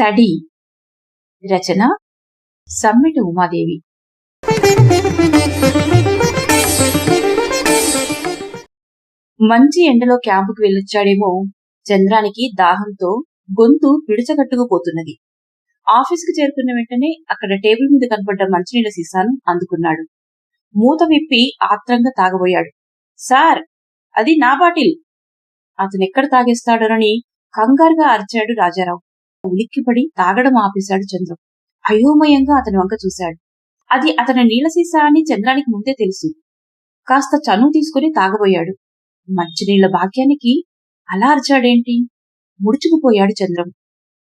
తడి రచన సమ్మిటి ఉమాదేవి. మంచి ఎండలో క్యాంపుకు వెళ్ళొచ్చాడేమో చంద్రానికి దాహంతో గొంతు పిడిచగట్టుకుపోతున్నది ఆఫీసుకు చేరుకున్న వెంటనే అక్కడ టేబుల్ మీద కనపడ్డ మంచినీళ్ళ సీసాను అందుకున్నాడు. మూత విప్పి ఆత్రంగా తాగబోయాడు. సార్ అది నా బాటిల్. అతను ఎక్కడ తాగేస్తాడోనని కంగారుగా అరిచాడు రాజారావు. ఉలిక్కిపడి తాగడం ఆపేశాడు చంద్రం. అయోమయంగా అతని వంక చూశాడు. అది అతని నీళ్ళ సీసా అని చంద్రానికి ముందే తెలుసు. కాస్త చనువు తీసుకుని తాగబోయాడు. మంచినీళ్ళ భాగ్యానికి అలా అరిచాడేంటి? ముడుచుకుపోయాడు చంద్రం.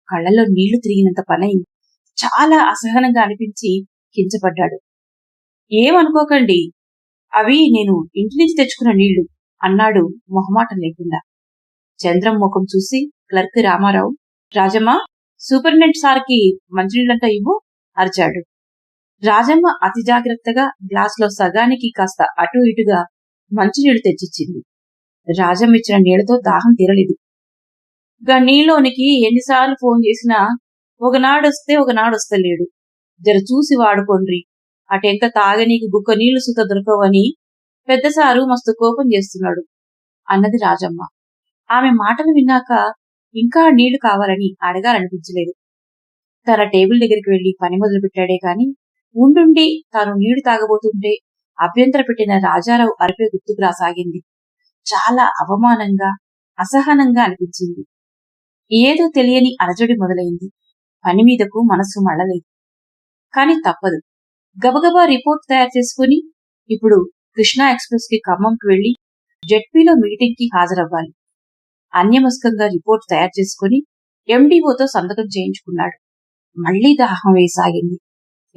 కళ్ళలో నీళ్ళు తిరిగినంత పనైంది. చాలా అసహనంగా అనిపించి కించపడ్డాడు. ఏమనుకోకండి. అవి నేను ఇంటి నుంచి తెచ్చుకున్న నీళ్ళు అన్నాడు మొహమాటం లేకుండా. చంద్రం ముఖం చూసి క్లర్క్ రామారావు రాజమ్మ సూపరింటెండెంట్ సార్కి మంచినీళ్ళంతా ఇవ్వు అరిచాడు. రాజమ్మ అతి జాగ్రత్తగా గ్లాసులో సగానికి కాస్త అటు ఇటుగా మంచినీళ్ళు తెచ్చిచ్చింది. రాజమ్మ ఇచ్చిన నీళ్ళతో దాహం తీరలేదు. గా నీలోనికి ఎన్నిసార్లు ఫోన్ చేసినా ఒకనాడొస్తే ఒకనాడొస్తలేడు. ఒకనాడు జర చూసి వాడుకోండ్రి. అటెంక తాగనీకి గుక్క నీళ్ళు సుత దొరకవని పెద్దసారు మస్తు కోపం చేస్తున్నాడు. అన్నది రాజమ్మ. ఆమె మాటలు విన్నాక ఇంకా నీళ్ళు కావాలని అడగాలనిపించలేదు. తన టేబుల్ దగ్గరికి వెళ్ళి పని మొదలు పెట్టాడే కాని ఉండుండి తాను నీళ్ళు తాగబోతుంటే అభ్యంతర పెట్టిన రాజారావు అరిపే గుర్తుకు రాసాగింది. చాలా అవమానంగా అసహనంగా అనిపించింది. ఏదో తెలియని అలజడి మొదలైంది. పని మీదకు మనసు మళ్ళలేదు. కాని తప్పదు. గబగబా రిపోర్ట్ తయారు చేసుకుని ఇప్పుడు కృష్ణా ఎక్స్ప్రెస్కి ఖమ్మంకి వెళ్ళి జెడ్పీలో మీటింగ్కి హాజరవ్వాలి. అన్యమస్కంగా రిపోర్ట్ తయారు చేసుకుని ఎండిఓతో సంతకం చేయించుకున్నాడు. మళ్ళీ దాహం వేసాగింది.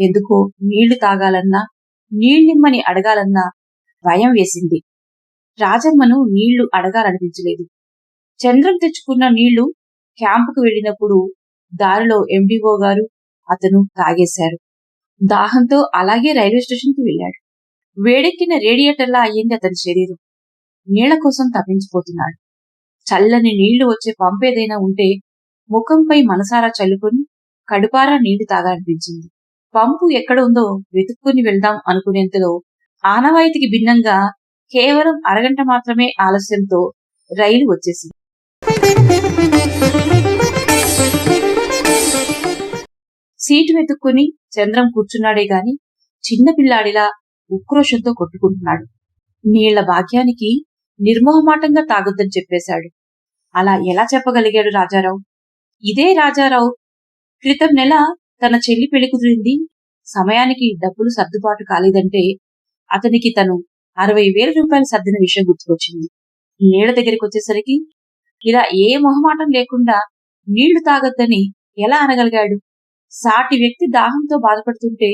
ఎందుకో నీళ్ళు తాగాలన్నా నీళ్ళిమ్మని అడగాలన్నా భయం వేసింది. రాజమ్మను నీళ్ళు అడగాలనిపించలేదు. చంద్రం తెచ్చుకున్న నీళ్ళు క్యాంపుకు వెళ్ళినప్పుడు దారిలో ఎండిఓ గారు అతను తాగేశారు. దాహంతో అలాగే రైల్వే స్టేషన్కి వెళ్ళాడు. వేడెక్కిన రేడియేటర్లా అయ్యింది అతని శరీరం. నీళ్ళ కోసం తప్పించిపోతున్నాడు. చల్లని నీళ్ళు వచ్చే పంపేదైనా ఉంటే ముఖంపై మనసారా చల్లుకొని కడుపారా నీళ్ళు తాగాలనిపించింది. పంపు ఎక్కడ ఉందో వెతుక్కుని వెళ్దాం అనుకునేంతలో ఆనవాయితీకి భిన్నంగా కేవలం అరగంట మాత్రమే ఆలస్యంతో రైలు వచ్చేసింది. సీటు వెతుక్కుని చంద్రం కూర్చున్నాడే గాని చిన్న పిల్లాడిలా ఉక్రోషంతో కొట్టుకుంటున్నాడు. నీళ్ళ భాగ్యానికి నిర్మోహమాటంగా తాగొద్దని చెప్పేశాడు. అలా ఎలా చెప్పగలిగాడు రాజారావు? ఇదే రాజారావు. క్రితం నెల తన చెల్లి పెళ్ళి కుదిరింది. సమయానికి డబ్బులు సర్దుబాటు కాలేదంటే అతనికి తను అరవై వేల రూపాయలు సర్దిన విషయం గుర్తుకొచ్చింది. నీళ్ళ దగ్గరికి వచ్చేసరికి ఇలా ఏ మొహమాటం లేకుండా నీళ్ళు తాగొద్దని ఎలా అనగలిగాడు? సాటి వ్యక్తి దాహంతో బాధపడుతుంటే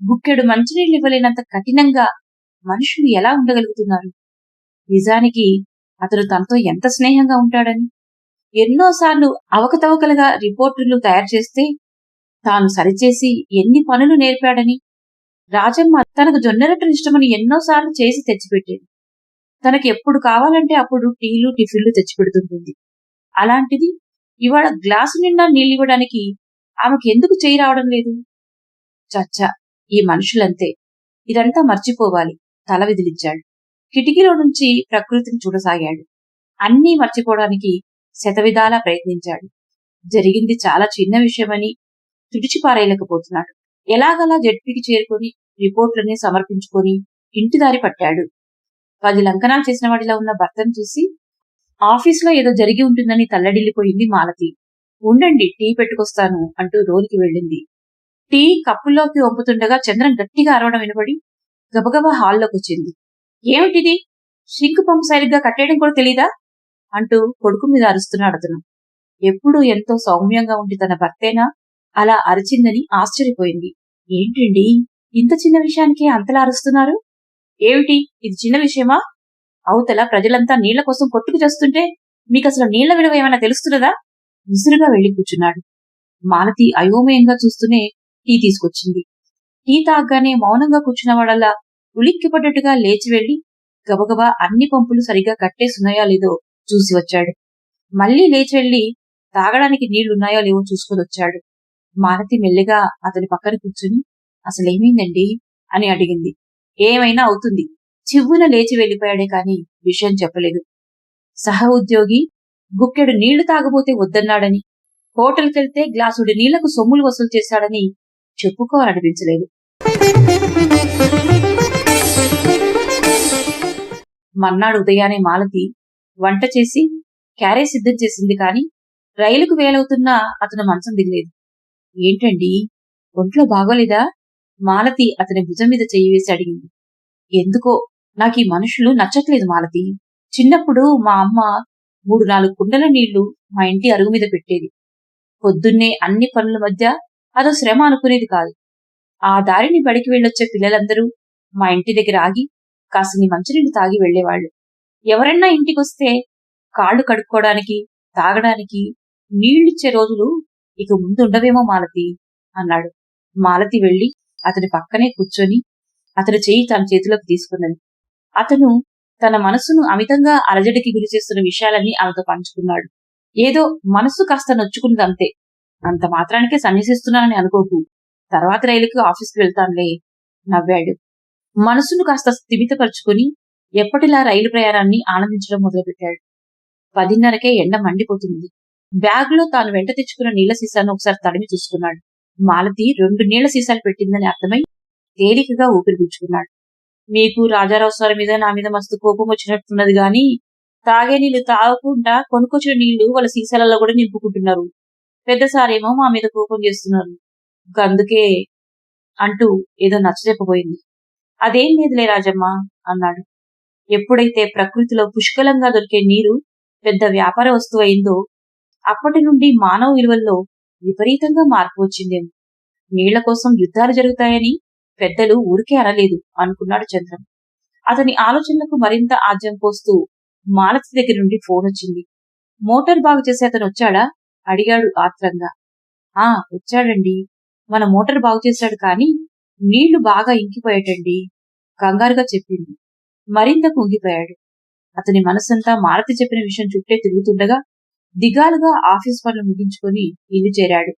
గుక్కెడు మంచినీళ్ళు ఇవ్వలేనంత కఠినంగా మనుషులు ఎలా ఉండగలుగుతున్నారు? నిజానికి అతను తనతో ఎంత స్నేహంగా ఉంటాడని? ఎన్నోసార్లు అవకతవకలుగా రిపోర్టులు తయారు చేస్తే తాను సరిచేసి ఎన్ని పనులు నేర్పాడని? రాజమ్మ తనకు జొన్నరొట్టెలు ఇష్టమని ఎన్నోసార్లు చేసి తెచ్చిపెట్టేది. తనకి ఎప్పుడు కావాలంటే అప్పుడు టీలు టిఫిన్లు తెచ్చిపెడుతుంటుంది. అలాంటిది ఇవాళ గ్లాసు నిండా నీళ్ళు ఇవ్వడానికి ఆమెకు ఎందుకు చేయి రావడం లేదు? చచ్చా ఈ మనుషులంతే. ఇదంతా మర్చిపోవాలి తల విదిలించాడు. కిటికీలో నుంచి ప్రకృతిని చూడసాగాడు. అన్నీ మర్చిపోవడానికి శతవిధాలా ప్రయత్నించాడు. జరిగింది చాలా చిన్న విషయమని తుడిచిపారేయలేకపోతున్నాడు. ఎలాగలా జడ్పీకి చేరుకొని రిపోర్ట్లన్నీ సమర్పించుకొని ఇంటి దారి పట్టాడు. పది లంకనాలు చేసిన వాడిలా ఉన్న భర్తను చూసి ఆఫీసులో ఏదో జరిగి ఉంటుందని తల్లడిల్లిపోయింది మాలతి. ఉండండి టీ పెట్టుకొస్తాను అంటూ రోలికి వెళ్ళింది. టీ కప్పుల్లోకి వంపుతుండగా చంద్రం గట్టిగా అరవడం వినబడి గబగబా హాల్లోకి వచ్చింది ఏమిటిది? షింక్ పంపు సరిగ్గా కట్టేయడం కూడా తెలీదా? అంటూ కొడుకు మీద అరుస్తున్నాడు అతను. ఎప్పుడూ ఎంతో సౌమ్యంగా ఉండి తన భర్తేనా? అలా అరిచిందని ఆశ్చర్యపోయింది. ఏంటండి? ఇంత చిన్న విషయానికి అంతలా అరుస్తున్నారు? ఏమిటి? ఇది చిన్న విషయమా? అవతల ప్రజలంతా నీళ్ళ కోసం కొట్టుకు చేస్తుంటే మీకు అసలు నీళ్ళ విలువ ఏమైనా తెలుస్తున్నదా? విసురుగా వెళ్ళి కూర్చున్నాడు. మాలతి అయోమయంగా చూస్తూనే టీ తీసుకొచ్చింది. టీ తాగ్గానే మౌనంగా కూర్చున్నవాడల్లా ఉలిక్కిపడ్డట్టుగా లేచి వెళ్ళి గబగబా అన్ని పంపులు సరిగ్గా కట్టేసున్నాయా లేదో చూసి వచ్చాడు. మళ్ళీ లేచి వెళ్ళి తాగడానికి నీళ్ళున్నాయో లేవో చూసుకొని వచ్చాడు. మాలతి మెల్లిగా అతని పక్కన కూర్చుని అసలేమైందండి? అని అడిగింది. ఏమైనా అవుతుంది? చివ్వున లేచి వెళ్ళిపోయాడే కాని విషయం చెప్పలేదు. సహ ఉద్యోగి గుక్కెడు నీళ్ళు తాగబోతే వద్దన్నాడని హోటల్కెళ్తే గ్లాసుడి నీళ్ళకు సొమ్ములు వసూలు చేశాడని చెప్పుకోవాలనిపించలేదు మర్నాడు ఉదయానే మాలతి వంట చేసి క్యారేజ్ సిద్ధం చేసింది కాని రైలుకు వేలవుతున్నా అతను మంచం దిగలేదు. ఏంటండి? ఒంట్లో బాగోలేదా? మాలతి అతని భుజం మీద చెయ్యి వేసి అడిగింది. ఎందుకో నాకు ఈ మనుషులు నచ్చట్లేదు మాలతి. చిన్నప్పుడు మా అమ్మ మూడు నాలుగు కుండల నీళ్ళు మా ఇంటి అరుగు మీద పెట్టేది. పొద్దున్నే అన్ని పనుల మధ్య అదో శ్రమ అనుకునేది కాదు. ఆ దారిని బడికి వెళ్ళొచ్చే పిల్లలందరూ మా ఇంటి దగ్గర ఆగి కాసిని మంచినీళ్ళు తాగి వెళ్ళేవాళ్ళు ఎవరన్నా ఇంటికొస్తే కాళ్ళు కడుక్కోవడానికి తాగడానికి నీళ్ళిచ్చే రోజులు ఇక ముందుండవేమో మాలతి అన్నాడు. మాలతి వెళ్ళి అతని పక్కనే కూర్చొని అతని చేయి తన చేతిలోకి తీసుకున్నది. అతను తన మనసును అమితంగా అలజడికి గురి చేస్తున్న విషయాలన్నీ ఆమెతో పంచుకున్నాడు. ఏదో మనసు కాస్త నొచ్చుకున్నదంతే అంత మాత్రానికే సన్యసిస్తున్నానని అనుకోకు. తర్వాత రైలుకి ఆఫీస్కి వెళ్తానులే నవ్వాడు. మనసును కాస్త స్థిమితపరుచుకుని ఎప్పటిలా రైలు ప్రయాణాన్ని ఆనందించడం మొదలుపెట్టాడు. పదిన్నరకే ఎండ మండిపోతుంది. బ్యాగులో తాను వెంట తెచ్చుకున్న నీళ్ళ సీసాను ఒకసారి తడిమి చూసుకున్నాడు. మాలతి రెండు నీళ్ళ సీసాలు పెట్టిందని అర్థమై తేలికగా ఊపిరి పీల్చుకున్నాడు. మీకు రాజారావు స్వారి మీద నా మీద మస్తు కోపం వచ్చినట్టున్నది గాని తాగే నీళ్ళు తాగకుండా కొనుక్కొచ్చిన నీళ్ళు వాళ్ళ సీసాలలో కూడా నింపుకుంటున్నారు. పెద్దసారేమో మా మీద కోపం చేస్తున్నారు. అందుకే అంటూ ఏదో నచ్చ చెప్పబోయింది అదేం లేదులే రాజమ్మ అన్నాడు. ఎప్పుడైతే ప్రకృతిలో పుష్కలంగా దొరికే నీరు పెద్ద వ్యాపార వస్తువు అయిందో అప్పటి నుండి మానవ విలువల్లో విపరీతంగా మార్పు వచ్చిందేమో. నీళ్ళ కోసం యుద్ధాలు జరుగుతాయని పెద్దలు ఊరికే అనలేదు అనుకున్నాడు చంద్రం. అతని ఆలోచనలకు మరింత ఆజ్యం పోస్తూ మాలతి దగ్గర నుండి ఫోన్ వచ్చింది. మోటార్ బాగు చేసే అతను వచ్చాడా? అడిగాడు ఆత్రంగా. ఆ వచ్చాడండి. మన మోటార్ బాగు చేశాడు కానీ నీళ్ళు బాగా ఇంకిపోయేటండి కంగారుగా చెప్పింది. మరింత కుంగిపోయాడు అతని మనసంతా మాలతి చెప్పిన విషయం చుట్టే తిరుగుతుండగా దిగాలుగా ఆఫీస్ పనులు ముగించుకొని ఇల్లు చేరాడు.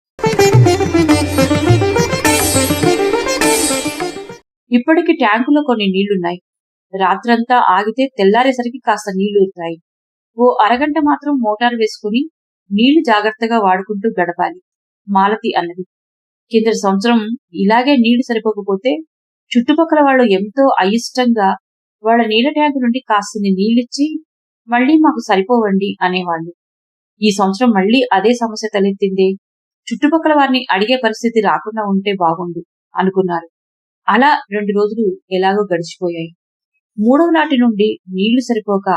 ఇప్పటికి ట్యాంకులో కొన్ని నీళ్ళున్నాయి. రాత్రంతా ఆగితే తెల్లారేసరికి కాస్త నీళ్ళు ఎత్తాయి ఓ అరగంట మాత్రం మోటార్ వేసుకుని నీళ్ళు జాగ్రత్తగా వాడుకుంటూ గడపాలి మాలతి అన్నది. కింద సంవత్సరం ఇలాగే నీళ్ళు సరిపోకపోతే చుట్టుపక్కల వాళ్ళు ఎంతో అయిష్టంగా వాళ్ళ నీళ్ళ ట్యాంకు నుండి కాస్త నీళ్ళిచ్చి మళ్ళీ మాకు సరిపోవండి అనేవాళ్ళు. ఈ సంవత్సరం మళ్ళీ అదే సమస్య తలెత్తిందే. చుట్టుపక్కల వారిని అడిగే పరిస్థితి రాకుండా ఉంటే బాగుండు అనుకున్నారు. అలా రెండు రోజులు ఎలాగో గడిచిపోయాయి. మూడవ నాటి నుండి నీళ్ళు సరిపోక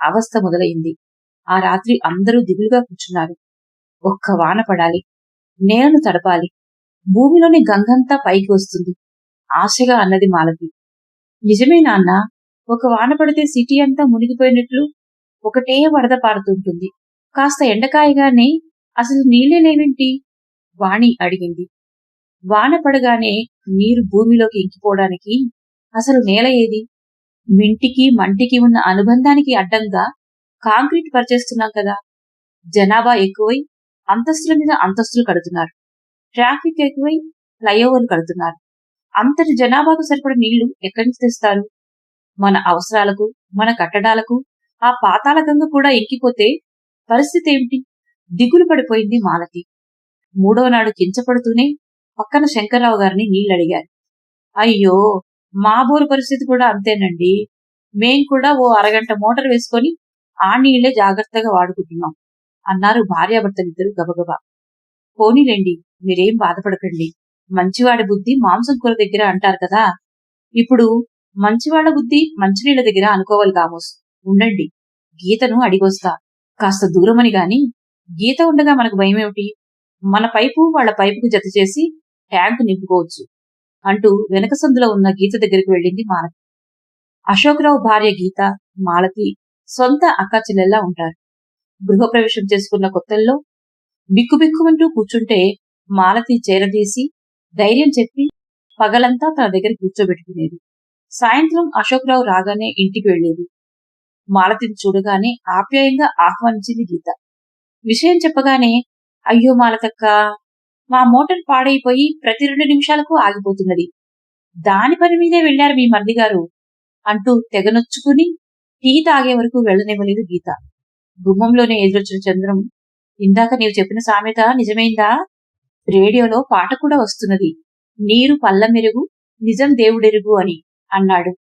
అవస్థ మొదలైంది. ఆ రాత్రి అందరూ దిగులుగా కూర్చున్నారు. ఒక్క వాన పడాలి. నేలను తడపాలి. భూమిలోని గంగంతా పైకి వస్తుంది. ఆశగా అన్నది మాలతి. నిజమే నాన్న ఒక వాన పడితే సిటీ అంతా మునిగిపోయినట్లు ఒకటే వరద పారుతుంటుంది. కాస్త ఎండకాయగానే అసలు నీళ్ళే వాణి అడిగింది. వాన పడగానే నీరు భూమిలోకి ఇంకిపోవడానికి అసలు నేల ఏది? మింటికి మంటికి ఉన్న అనుబంధానికి అడ్డంగా కాంక్రీట్ పరిచేస్తున్నాం కదా. జనాభా ఎక్కువై అంతస్తుల మీద అంతస్తులు కడుతున్నారు. ట్రాఫిక్ ఎక్కువై ఫ్లైఓవర్ కడుతున్నారు. అంతటి జనాభాకు సరిపడ నీళ్ళు ఎక్కడి నుంచి తెస్తారు? మన అవసరాలకు మన కట్టడాలకు ఆ పాతాల గంగ కూడా ఎక్కిపోతే పరిస్థితి ఏమిటి? దిగులు పడిపోయింది మాలతి. మూడో నాడు కించపడుతూనే పక్కన శంకర్రావు గారిని నీళ్ళు అడిగారు అయ్యో మా బోరు పరిస్థితి కూడా అంతేనండి. మేం కూడా ఓ అరగంట మోటార్ వేసుకొని ఆ నీళ్ళే జాగ్రత్తగా వాడుకుంటున్నాం అన్నారు భార్యాభర్తలిద్దరు గబగబా. పోనీలేండి మీరేం బాధపడకండి. మంచివాడి బుద్ధి మాంసం కూర దగ్గర అంటారు కదా. ఇప్పుడు మంచివాళ్ళ బుద్ధి మంచినీళ్ళ దగ్గర అనుకోవాలి కామోస్ ఉండండి గీతను అడిగొస్తా. కాస్త దూరమని గాని గీత ఉండగా మనకు భయం మన పైపు వాళ్ళ పైపుకు జత చేసి ట్యాంకు నింపుకోవచ్చు అంటూ వెనక సందులో ఉన్న గీత దగ్గరికి వెళ్ళింది మాలతి. అశోకరావు భార్య గీత మాలతి సొంత అక్క చెల్లెల్లా ఉంటారు. గృహప్రవేశం చేసుకున్న కొత్తల్లో బిక్కుబిక్కుమంటూ కూర్చుంటే మాలతి చేరదీసి ధైర్యం చెప్పి పగలంతా తన దగ్గర కూర్చోబెట్టుకునేది. సాయంత్రం అశోకరావు రాగానే ఇంటికి వెళ్ళేది మాలతిని చూడగానే ఆప్యాయంగా ఆహ్వానించింది గీత. విషయం చెప్పగానే అయ్యో మాలతక్క మా మోటార్ పాడైపోయి ప్రతి రెండు నిమిషాలకు ఆగిపోతున్నది. దాని పని మీదే వెళ్ళారు మీ మరిది గారు అంటూ తెగనొచ్చుకుని టీ తాగే వరకు వెళ్ళనివ్వలేదు గీత. గుమ్మంలోనే ఎదురొచ్చిన చంద్రం ఇందాక నీవు చెప్పిన సామెత నిజమైందా? రేడియోలో పాట కూడా వస్తున్నది. నీరు పల్లమెరుగు నిజం దేవుడెరుగు అని అన్నాడు.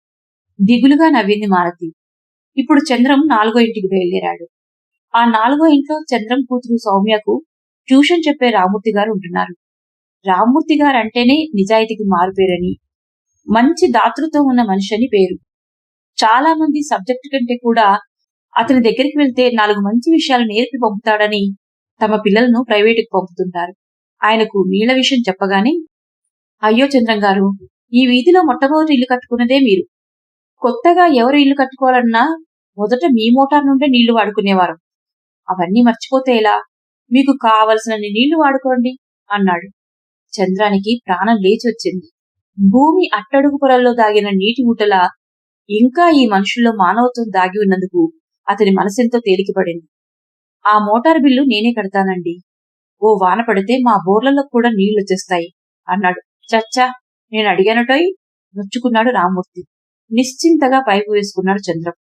దిగులుగా నవ్వింది మాలతి. ఇప్పుడు చంద్రం నాలుగో ఇంటికి బయలుదేరాడు. ఆ నాలుగో ఇంట్లో చంద్రం కూతురు సౌమ్యకు ట్యూషన్ చెప్పే రామూర్తి గారు ఉంటున్నారు. రామూర్తి గారు అంటేనే నిజాయితీకి మారుపేరని మంచి దాతృత్వం ఉన్న మనిషి అని పేరు. చాలా మంది సబ్జెక్టు కంటే కూడా అతని దగ్గరికి వెళ్తే నాలుగు మంచి విషయాలు నేర్పి పంపుతాడని తమ పిల్లలను ప్రైవేటుకు పంపుతుంటారు. ఆయనకు నీళ్ళ విషయం చెప్పగానే అయ్యో చంద్రం గారు ఈ వీధిలో మొట్టమొదటి ఇల్లు కట్టుకున్నదే మీరు. కొత్తగా ఎవరు ఇల్లు కట్టుకోవాలన్నా మొదట మీ మోటార్ నుండే నీళ్ళు వాడుకునేవారు. అవన్నీ మర్చిపోతే ఎలా? మీకు కావలసినన్ని నీళ్ళు వాడుకోండి అన్నాడు. చంద్రానికి ప్రాణం లేచి వచ్చింది. భూమి అట్టడుగు పొరల్లో దాగిన నీటి ఊటలా ఇంకా ఈ మనుషుల్లో మానవత్వం దాగి ఉన్నందుకు అతని మనసెంతో తేలికపడింది. ఆ మోటార్ బిల్లు నేనే కడతానండి. ఓ వాన పడితే మా బోర్లలో కూడా నీళ్ళు వచ్చేస్తాయి అన్నాడు. చచ్చా నేను అడిగానటోయ్ నొచ్చుకున్నాడు రామ్మూర్తి. నిశ్చింతగా పైపు వేసుకున్నాడు చంద్రం.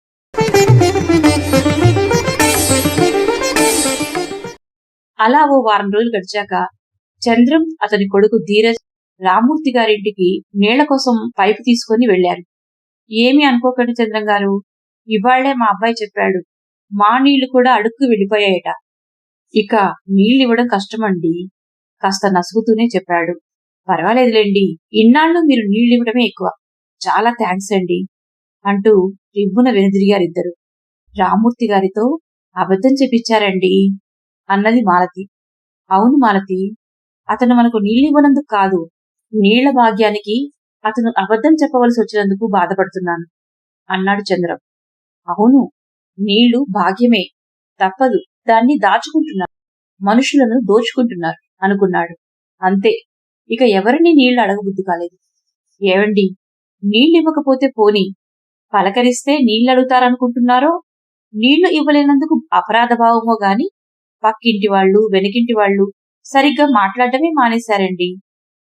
అలా ఓ వారం రోజులు గడిచాక చంద్రం అతని కొడుకు ధీరజ్ రామ్మూర్తి గారింటికి నీళ్ళ కోసం పైపు తీసుకుని వెళ్ళారు ఏమీ అనుకోకండి చంద్రం గారు ఇవాళ్ళే మా అబ్బాయి చెప్పాడు. మా నీళ్ళు కూడా అడుక్కు వెళ్ళిపోయాయట ఇక నీళ్ళివ్వడం కష్టమండి. కాస్త నసుగుతూనే చెప్పాడు. పర్వాలేదులేండి. ఇన్నాళ్ళు మీరు నీళ్ళివ్వడమే ఎక్కువ. చాలా థ్యాంక్స్ అండి. అంటూ రిబ్బున వెనుదిరిగారిద్దరు. రామూర్తి గారితో అబద్ధం చెప్పించారండి అన్నది మాలతి. అవును మాలతి. అతను మనకు నీళ్ళివ్వనందుకు కాదు. నీళ్ళ భాగ్యానికి అతను అబద్ధం చెప్పవలసి వచ్చినందుకు బాధపడుతున్నాను. అన్నాడు చంద్రం. అవును. నీళ్ళు భాగ్యమే. తప్పదు. దాన్ని దాచుకుంటున్నారు మనుషులను దోచుకుంటున్నారు అనుకున్నాడు. అంతే. ఇక ఎవరిని నీళ్ళు అడగబుద్ధి కాలేదు. ఏవండి? నీళ్ళు ఇవ్వకపోతే పోని. పలకరిస్తే నీళ్ళు అడుగుతారనుకుంటున్నారో నీళ్ళు ఇవ్వలేనందుకు అపరాధ భావమో గాని? పక్కింటి వాళ్ళు వెనకింటి వాళ్ళు సరిగ్గా మాట్లాడటమే మానేశారండి.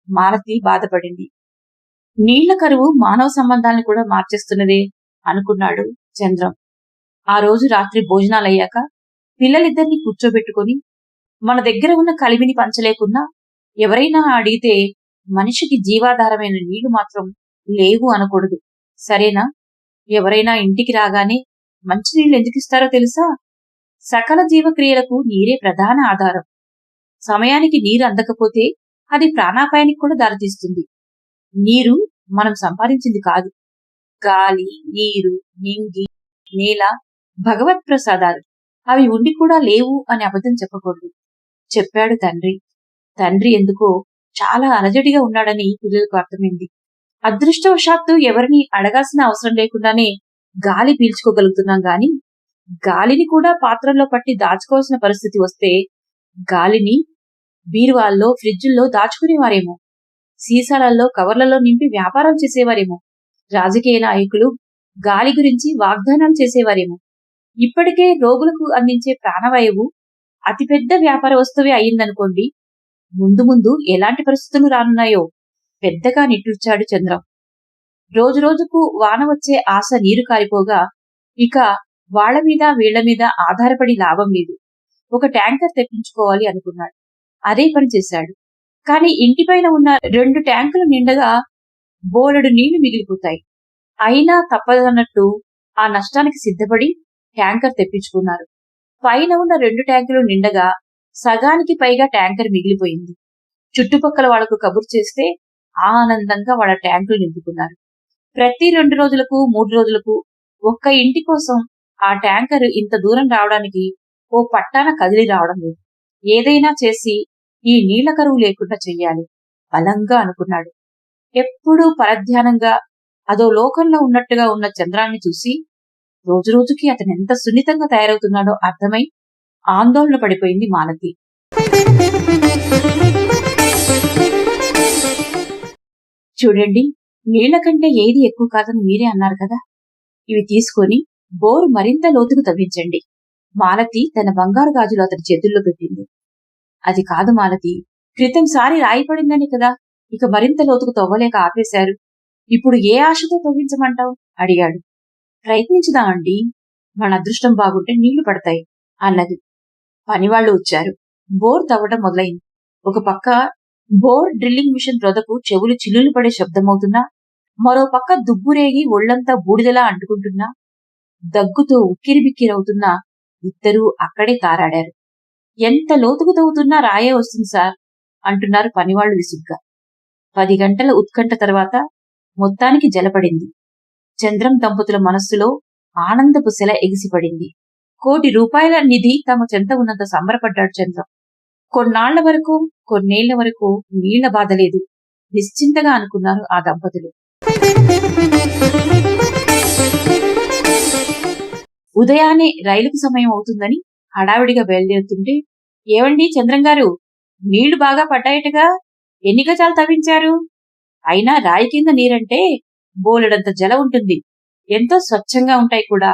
మాలతి బాధపడింది. నీళ్ళ కరువు మానవ సంబంధాలను కూడా మార్చేస్తున్నదే అనుకున్నాడు చంద్రం. ఆ రోజు రాత్రి భోజనాలయ్యాక పిల్లలిద్దరిని కూర్చోబెట్టుకుని మన దగ్గర ఉన్న కలిమిని పంచలేకున్నా ఎవరైనా అడిగితే మనిషికి జీవాధారమైన నీళ్ళు మాత్రం లేవు అనకూడదు. సరేనా? ఎవరైనా ఇంటికి రాగానే మంచినీళ్ళు ఎందుకు ఇస్తారో తెలుసా? సకల జీవక్రియలకు నీరే ప్రధాన ఆధారం. సమయానికి నీరు అందకపోతే అది ప్రాణాపాయానికి కూడా దారితీస్తుంది. నీరు మనం సంపాదించింది కాదు. గాలి నీరు నింగి నేల భగవత్ ప్రసాదాలు. అవి ఉండి కూడా లేవు అని అబద్ధం చెప్పకూడదు. చెప్పాడు తండ్రి. తండ్రి ఎందుకో చాలా అలజడిగా ఉన్నాడని పిల్లలకు అర్థమైంది. అదృష్టవశాత్తు ఎవరిని అడగాల్సిన అవసరం లేకుండానే గాలి పీల్చుకోగలుగుతున్నాం గాని గాలిని కూడా పాత్రల్లో పట్టి దాచుకోవాల్సిన పరిస్థితి వస్తే గాలిని బీరువాల్లో ఫ్రిడ్జుల్లో దాచుకునేవారేమో. సీసాలలో కవర్లలో నింపి వ్యాపారం చేసేవారేమో. రాజకీయ నాయకులు గాలి గురించి వాగ్దానాలు చేసేవారేమో. ఇప్పటికే రోగులకు అందించే ప్రాణవాయువు అతిపెద్ద వ్యాపార వస్తువే అయిందనుకోండి ముందు ముందు ఎలాంటి పరిస్థితులు రానున్నాయో పెద్దగా నిట్టూర్చాడు చంద్రం. రోజు రోజుకు వాన వచ్చే ఆశ నీరు కారిపోగా ఇక వాళ్ళ మీద వీళ్ళ మీద ఆధారపడి లాభం లేదు. ఒక ట్యాంకర్ తెప్పించుకోవాలి అనుకున్నాడు. అదే పని చేశాడు. కానీ ఇంటిపైన ఉన్న రెండు ట్యాంకులు నిండగా బోలెడు నీళ్ళు మిగిలిపోతాయి. అయినా తప్పదన్నట్టు ఆ నష్టానికి సిద్ధపడి ట్యాంకర్ తెప్పించుకున్నారు. పైన ఉన్న రెండు ట్యాంకులు నిండగా సగానికి పైగా ట్యాంకర్ మిగిలిపోయింది. చుట్టుపక్కల వాళ్ళకు కబురు చేస్తే ఆనందంగా వాళ్ళ ట్యాంకులు నింపుకున్నారు. ప్రతి రెండు రోజులకు మూడు రోజులకు ఒక్క ఇంటి కోసం ఆ ట్యాంకర్ ఇంత దూరం రావడానికి ఓ పట్టాన కదిలి రావడం లేదు. ఏదైనా చేసి ఈ నీళ్ళ కరువు లేకుండా చెయ్యాలి. బలంగా అనుకున్నాడు. ఎప్పుడూ పరధ్యానంగా అదో లోకంలో ఉన్నట్టుగా ఉన్న చంద్రాన్ని చూసి రోజురోజుకి అతను ఎంత సున్నితంగా తయారవుతున్నాడో అర్థమై ఆందోళన పడిపోయింది మాలతి. చూడండి నీళ్ళ కంటే ఏది ఎక్కువ కాదని మీరే అన్నారు కదా? ఇవి తీసుకొని బోరు మరింత లోతుకు తవ్వించండి. మాలతి తన బంగారు గాజులు అతని చేతుల్లో పెట్టింది. అది కాదు మాలతి క్రితం సారి కదా? ఇక మరింత లోతుకు తవ్వలేక ఆపేశారు. ఇప్పుడు ఏ ఆశతో తవ్వించమంటావు? అడిగాడు. ప్రయత్నించుదామండి మన అదృష్టం బాగుంటే నీళ్ళు పడతాయి అన్నది. పనివాళ్ళు వచ్చారు. బోర్ తవ్వడం మొదలైంది. ఒక పక్క బోర్ డ్రిల్లింగ్ మిషన్ రొదకు చెవులు చిల్లులు పడే శబ్దమవుతున్నా మరో పక్క దుబ్బురేగి ఒళ్ళంతా బూడిదలా అంటుకుంటున్నా దగ్గుతో ఉక్కిరిబిక్కిరవుతున్నా ఇద్దరూ అక్కడే తారాడారు. ఎంత లోతుకు తవ్వుతున్నా రాయే వస్తుంది సార్ అంటున్నారు పనివాళ్ళు విసుగ్గా. పది గంటల ఉత్కంఠ తర్వాత మొత్తానికి జలపడింది. చంద్రం దంపతుల మనస్సులో ఆనందపు శిల ఎగిసిపడింది. కోటి రూపాయల నిధి తమ చెంత ఉన్నంత సంబరపడ్డాడు చంద్రం. కొన్నాళ్ళ వరకు కొన్నేళ్ళ వరకు నీళ్ళ బాధ లేదు. నిశ్చింతగా అనుకున్నారు ఆ దంపతులు. ఉదయాన్నే రైలుకు సమయం అవుతుందని హడావిడిగా బయలుదేరుతుంటే ఏవండి చంద్రం గారు నీళ్ళు బాగా పడ్డాయటగా? ఎన్ని గజాలు తవ్వించారు? అయినా రాయి కింద నీరంటే బోలెడంత జల ఉంటుంది. ఎంతో స్వచ్ఛంగా ఉంటాయి కూడా.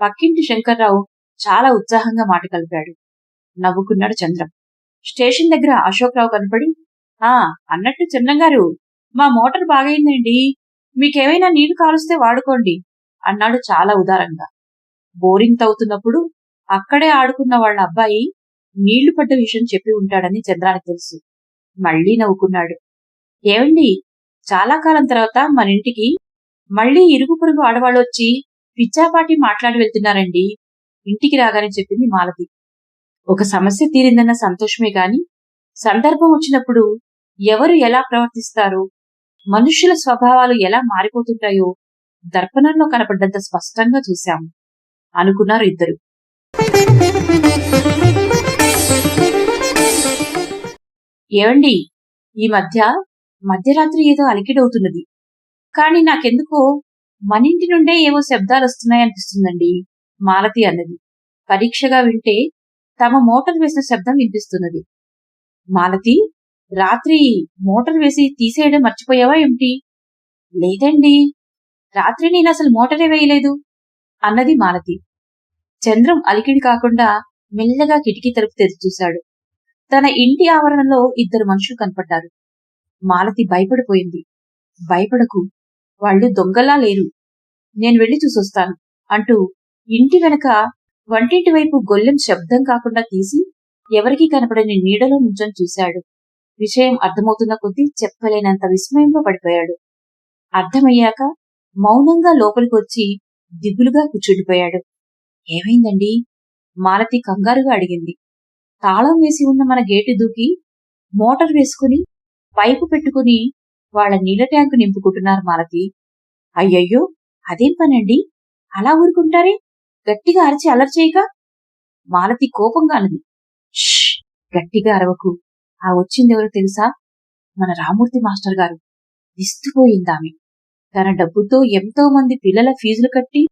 పక్కింటి శంకర్రావు చాలా ఉత్సాహంగా మాట కలిపాడు. నవ్వుకున్నాడు చంద్రం. స్టేషన్ దగ్గర అశోక్రావు కనపడి ఆ అన్నట్టు చిన్నంగారు మా మోటార్ బాగైందండి. మీకేమైనా నీళ్ళు కాలుస్తే వాడుకోండి అన్నాడు చాలా ఉదారంగా. బోరింగ్ తవ్వుతున్నప్పుడు అక్కడే ఆడుకున్న వాళ్ళ అబ్బాయి నీళ్ళు పడ్డ విషయం చెప్పి ఉంటాడని చంద్రానికి తెలుసు. మళ్ళీ నవ్వుకున్నాడు. ఏమండి చాలా కాలం తర్వాత మన ఇంటికి మళ్ళీ ఇరుగు పొరుగు ఆడవాళ్ళు వచ్చి పిచ్చాపాటి మాట్లాడి వెళ్తున్నారండి. ఇంటికి రాగానే చెప్పింది మాలతి. ఒక సమస్య తీరిందన్న సంతోషమే గాని సందర్భం వచ్చినప్పుడు ఎవరు ఎలా ప్రవర్తిస్తారో మనుష్యుల స్వభావాలు ఎలా మారిపోతుంటాయో దర్పణంలో కనపడ్డంత స్పష్టంగా చూశాము అనుకున్నారు ఇద్దరు. ఏవండి? ఈ మధ్య మధ్యరాత్రి ఏదో అలికిడవుతున్నది. కాని నాకెందుకో మనింటి నుండే ఏవో శబ్దాలు వస్తున్నాయనిపిస్తుందండి మాలతి అన్నది. పరీక్షగా వింటే తమ మోటార్ వేసిన శబ్దం వినిపిస్తున్నది. మాలతి రాత్రి మోటార్ వేసి తీసేయడం మర్చిపోయావా ఏమిటి? లేదండి రాత్రి నేను అసలు మోటరే వేయలేదు అన్నది మాలతి. చంద్రం అలికిడి కాకుండా మెల్లగా కిటికీ తలుపు తెరిచి చూశాడు. తన ఇంటి ఆవరణలో ఇద్దరు మనుషులు కనపడ్డారు. మాలతి భయపడిపోయింది. భయపడకు వాళ్ళు దొంగలా లేరు. నేను వెళ్ళి చూసొస్తాను అంటూ ఇంటి వెనక వంటింటి వైపు గొల్లెం శబ్దం కాకుండా తీసి ఎవరికీ కనపడని నీడలో నుంచొని చూశాడు. విషయం అర్థమవుతున్న కొద్దీ చెప్పలేనంత విస్మయంలో పడిపోయాడు. అర్థమయ్యాక మౌనంగా లోపలికి వచ్చి దిగులుగా కూర్చుండిపోయాడు. ఏమైందండి? మాలతి కంగారుగా అడిగింది. తాళం వేసి ఉన్న మన గేటు దూకి మోటార్ వేసుకుని పైపు పెట్టుకుని వాళ్ళ నీళ్ళ ట్యాంకు నింపుకుంటున్నారు మాలతి. అయ్యయ్యో అదేం పనండి? అలా ఊరుకుంటారే? గట్టిగా అరిచి అలర్చేయక మాలతి కోపంగా అన్నది. గట్టిగా అరవకు. ఆ వచ్చిందెవరో తెలుసా? మన రామూర్తి మాస్టర్ గారు. విస్తుపోయిందామె తన డబ్బుతో ఎంతో మంది పిల్లల ఫీజులు కట్టి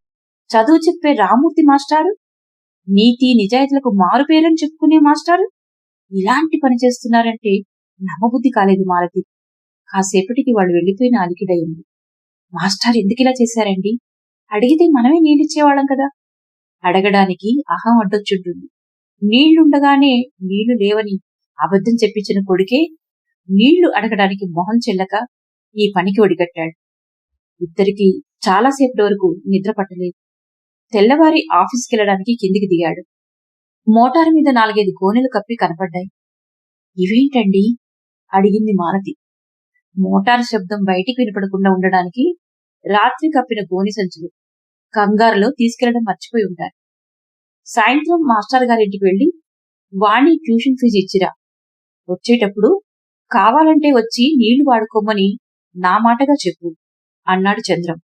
చదువు చెప్పే రామూర్తి మాస్టారు? నీతి నిజాయితీలకు మారు పేరని చెప్పుకునే మాస్టారు? ఇలాంటి పని చేస్తున్నారంటే నమ్మబుద్ధి కాలేదు మాలతి. కాసేపటికి వాళ్ళు వెళ్ళిపోయిన అలికిడయింది మాస్టర్ ఎందుకిలా చేశారండి? అడిగితే మనమే నీళ్ళిచ్చేవాళ్ళం కదా? అడగడానికి అహం అడ్డొచ్చుంటుంది. నీళ్ళుండగానే నీళ్ళు లేవని అబద్ధం చెప్పించిన కొడుకే నీళ్ళు అడగడానికి మొహం చెల్లక ఈ పనికి ఒడిగట్టాడు. ఇద్దరికి చాలాసేపటి వరకు నిద్ర పట్టలేదు. తెల్లవారి ఆఫీస్కి వెళ్ళడానికి కిందికి దిగాడు. మోటారు మీద నాలుగైదు గోనెలు కప్పి కనపడ్డాయి. ఇవేంటండి? అడిగింది మాలతి. మోటారు శబ్దం బయటికి వినపడకుండా ఉండడానికి రాత్రి కప్పిన గోని సంచులు కంగారులో తీసుకెళ్ళడం మర్చిపోయి ఉంటారు సాయంత్రం మాస్టర్ గారింటికి వెళ్ళి వాణి ట్యూషన్ ఫీజు ఇచ్చిరా. వచ్చేటప్పుడు కావాలంటే వచ్చి నీళ్ళు వాడుకోమని నా మాటగా చెప్పు అన్నాడు చంద్రం.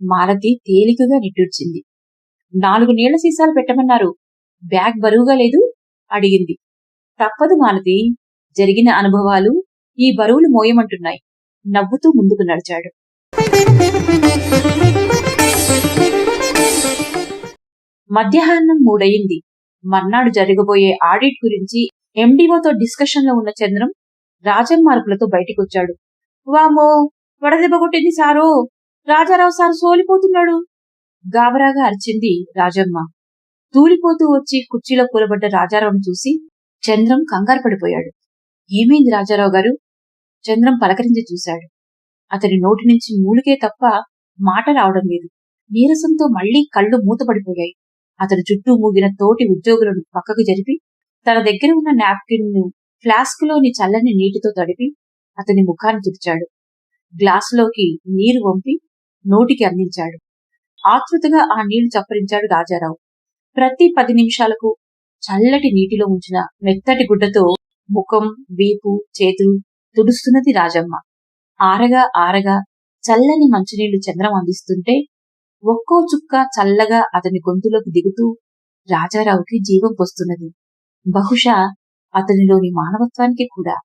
మాలతి తేలికగా నిట్టూర్చింది. నాలుగు నీళ్ళ సీసాలు పెట్టమన్నారు. బ్యాగ్ బరువుగా లేదు అడిగింది. తప్పదు మాలతి. జరిగిన అనుభవాలు ఈ బరువులు మోయమంటున్నాయి. నవ్వుతూ ముందుకు నడిచాడు. మధ్యాహ్నం మూడయింది. మర్నాడు జరగబోయే ఆడిట్ గురించి ఎండిఓతో డిస్కషన్లో ఉన్న చంద్రం రాజన్మార్కులతో బయటికొచ్చాడు. వామో వడదెబ్బ కొట్టింది సారు! రాజారావు సారు సోలిపోతున్నాడు! గాబరాగా అరిచింది రాజమ్మ. తూలిపోతూ వచ్చి కుర్చీలో కూలబడ్డ రాజారావును చూసి చంద్రం కంగారు పడిపోయాడు. ఏమైంది రాజారావు గారు? చంద్రం పలకరించి చూశాడు. అతని నోటి నుంచి మూలికే తప్ప మాట రావడం లేదు. నీరసంతో మళ్ళీ కళ్ళు మూతపడిపోయాయి. అతని చుట్టూ మూగిన తోటి ఉద్యోగులను పక్కకు జరిపి తన దగ్గర ఉన్న నాప్కిన్ను ఫ్లాస్క్లోని చల్లని నీటితో తడిపి అతని ముఖాన్ని తుడిచాడు. గ్లాసులోకి నీరు వంపి నోటికి అందించాడు. ఆతృతగా ఆ నీళ్ళు చప్పరించాడు రాజారావు. ప్రతి పది నిమిషాలకు చల్లటి నీటిలో ఉంచిన మెత్తటి గుడ్డతో ముఖం వీపు చేతులు తుడుస్తున్నది రాజమ్మ. ఆరగా ఆరగా చల్లని మంచినీళ్ళు చంద్రం అందిస్తుంటే ఒక్కో చుక్క చల్లగా అతని గొంతులోకి దిగుతూ రాజారావుకి జీవం పొస్తున్నది బహుశా అతనిలోని మానవత్వానికి కూడా.